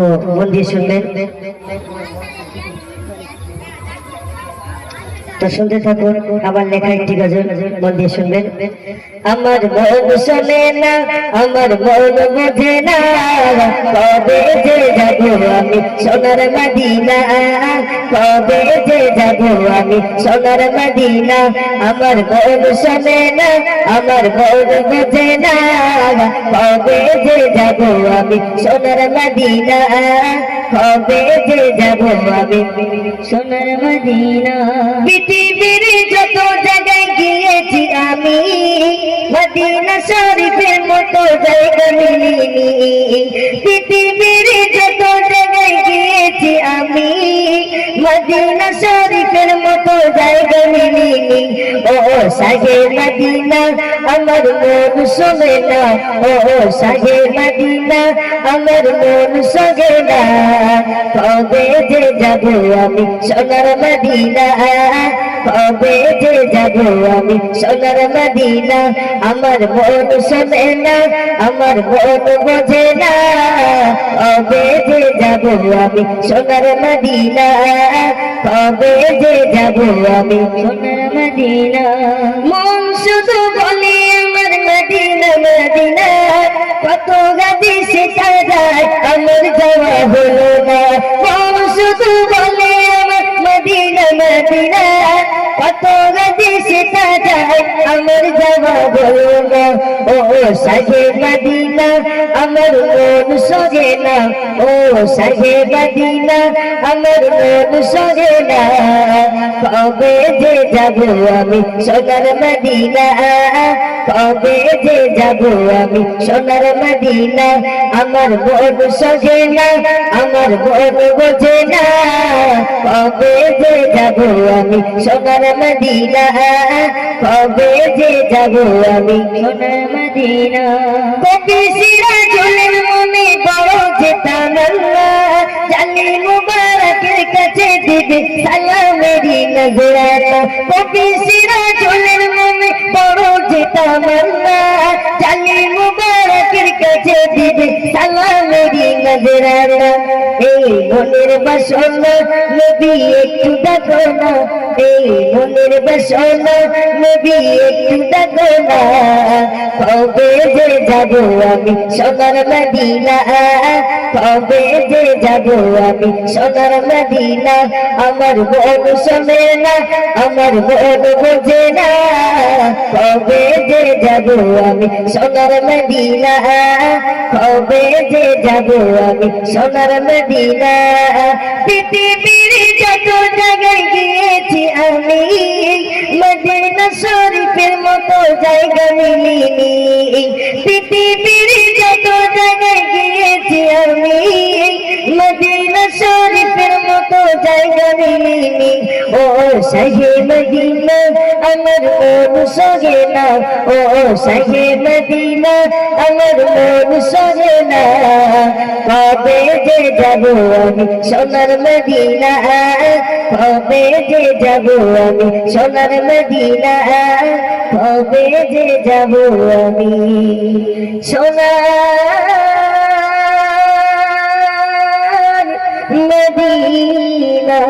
তো মন দিয়ে শুনবেন তো শুনতে থাকুন, আমার লেখা একটি গজল, মন দিয়ে শুনবেন। আমার মন শোনে না, আমার মন বোঝে না, কবে যে যাব আমি সোনার মদিনা, কবে যে যাব আমি সোনার মদিনা। আমার মন শোনে না, আমার মন বোঝে না, কবে যে যাব আমি সোনার মদিনা। কবে যে যাব আমি সোনার মদিনা। পৃথিবীর যত জায়গায় গিয়েছি আমি মদিনা শরীফের মতো জায়গা মিলিনি পৃথিবীর মদিনা শরীফের মতো জায়গা মিলিনি ও সাহে মদিনা, আমার মন শোনে না। ও সাহে মদিনা, আমার মন শোনে না। কবে যে যাব আমি সোনার মদিনা? কবে যে যাব আমি সোনার মদিনা? আমার মন শোনে না, আমার মন বোঝে না। কবে যে যাব আমি সোনার মদিনা কবে যে যাব আমি সোনার মদিনা। মন শুধু বলে আমার মদিনা মদিনা, কত সেটা যায়, আমার যাওয়া হলো না। মন শুধু বলে আমার মদিনা মদিনা, কত সেটা যায় আমার যাওয়া হলো না ও সাহে মদিনা, আমার মন সজে না। ও সাহে মদিনা, আমার মন সজে না। কবে যে যাব আমি সোনার মদিনা? কবে যে যাব আমি সোনার মদিনা? আমার মন সজে না, আমার মন বোঝে না। কবে যে যাব আমি সোনার মদিনা? কবে যে যাব আমি? সোনার মদিনা। কবি সিরা চলেন মনে বড় যেতাম আল্লাহ জালি মুবারকের কাছে দিবে সালামেরি নজরানা। কবি সিরা চলেন মনে বড় যেতাম আল্লাহ জালি মুবারকের কাছে দিবে সালামেরি নজরানা। মনের বাসনা নবী একটু দেখো না। এই মনের বাসনা নবী একটু দেখো না। কবে যে যাব আমি সোনার মদিনা? কবে যে যাব আমি সোনার মদিনা? আমার মন শোনে না, আমার মন বোঝে না। কবে যে যাব আমি সোনার মদিনা? কবে যে যাব আমি সোনার মদিনা? পৃথিবীর যত জায়গায় গিয়েছি আমি মদিনা শরীফের মতো জায়গা মিলিনি। পৃথিবীর ও সাহে মদিনা আমার মন সগে না। ও সাহে মদিনা আমার মন সগে না। কবে যে যাব আমি সোনার মদিনা? কবে যে যাব আমি সোনার মদিনা? কবে যে যাব আমি সোনার মদিনা?